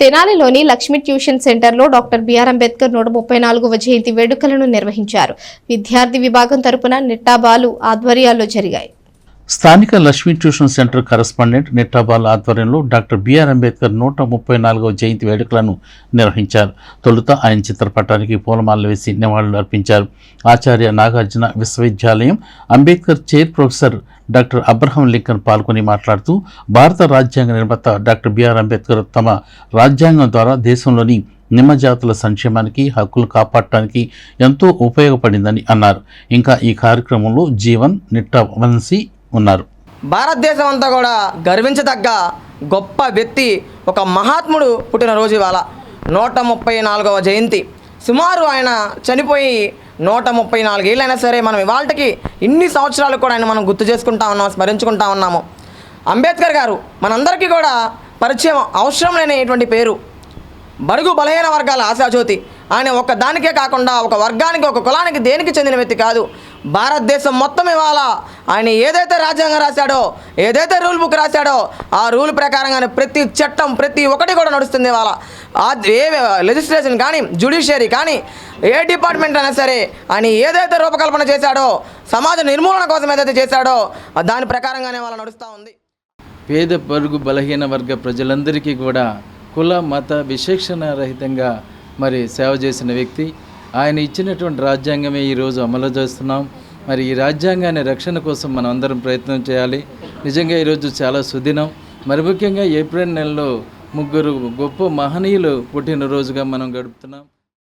తెనాలిలోని Lakshmi tuition సెంటర్లో doctor B R Ambedkar నూట ముప్పై నాలుగవ జయంతి వేడుకలను నిర్వహించారు. విద్యార్థి విభాగం తరపున నిట్టాబాలు ఆధ్వర్యాల్లో జరిగాయి. స్థానిక లక్ష్మీ ట్యూషన్ సెంటర్ కరస్పాండెంట్ నిట్టాబాల్ ఆధ్వర్యంలో డాక్టర్ బిఆర్ అంబేద్కర్ నూట ముప్పై నాలుగవ జయంతి వేడుకలను నిర్వహించారు. తొలుత ఆయన చిత్రపటానికి పూలమాలలు వేసి నివాళులు అర్పించారు. Acharya Nagarjuna Vishwavidyalayam Ambedkar chair professor doctor Abraham Lincoln పాల్గొని మాట్లాడుతూ భారత రాజ్యాంగ నిర్మాత డాక్టర్ బిఆర్ అంబేద్కర్ తమ రాజ్యాంగం ద్వారా దేశంలోని నిమ్మజాతుల సంక్షేమానికి హక్కులు కాపాడటానికి ఎంతో ఉపయోగపడిందని అన్నారు. ఇంకా ఈ కార్యక్రమంలో జీవన్ నిట్ట వంశీ ఉన్నారు. భారతదేశం అంతా కూడా గర్వించదగ్గ గొప్ప వ్యక్తి ఒక మహాత్ముడు పుట్టినరోజు ఇవాళ నూట ముప్పై నాలుగవ జయంతి. సుమారు ఆయన చనిపోయి నూట ముప్పై నాలుగేళ్ళైనా సరే మనం ఇవాళకి ఇన్ని సంవత్సరాలు కూడా ఆయన మనం గుర్తు చేసుకుంటా ఉన్నాం స్మరించుకుంటా ఉన్నాము. అంబేద్కర్ గారు మనందరికీ కూడా పరిచయం అవసరం లేనటువంటి పేరు. బడుగు బలహీన వర్గాల ఆశాజ్యోతి. ఆయన ఒక దానికే కాకుండా ఒక వర్గానికి ఒక కులానికి దేనికి చెందిన వ్యక్తి కాదు. భారతదేశం మొత్తం ఇవాళ ఆయన ఏదైతే రాజ్యాంగం రాశాడో ఏదైతే రూల్ బుక్ రాశాడో ఆ రూల్ ప్రకారంగానే ప్రతి చట్టం ప్రతి ఒక్కటి కూడా నడుస్తుంది ఇవాళ. ఆ ఏ లెజిస్లేషన్ కానీ జ్యుడిషియరీ కానీ ఏ డిపార్ట్మెంట్ అయినా సరే ఆయన ఏదైతే రూపకల్పన చేశాడో సమాజ నిర్మూలన కోసం ఏదైతే చేశాడో దాని ప్రకారంగానే వాళ్ళ నడుస్తూ ఉంది. పేద పరుగు బలహీన వర్గ ప్రజలందరికీ కూడా కుల మత విశేషణ రహితంగా మరి సేవ చేసిన వ్యక్తి ఆయన ఇచ్చినటువంటి రాజ్యాంగమే ఈరోజు అమలు చేస్తున్నాం. మరి ఈ రాజ్యాంగాన్ని రక్షణ కోసం మనం అందరం ప్రయత్నం చేయాలి. నిజంగా ఈరోజు చాలా సుదినం. మరి ముఖ్యంగా ఏప్రిల్ నెలలో ముగ్గురు గొప్ప మహనీయులు పుట్టినరోజుగా మనం గడుపుతున్నాం.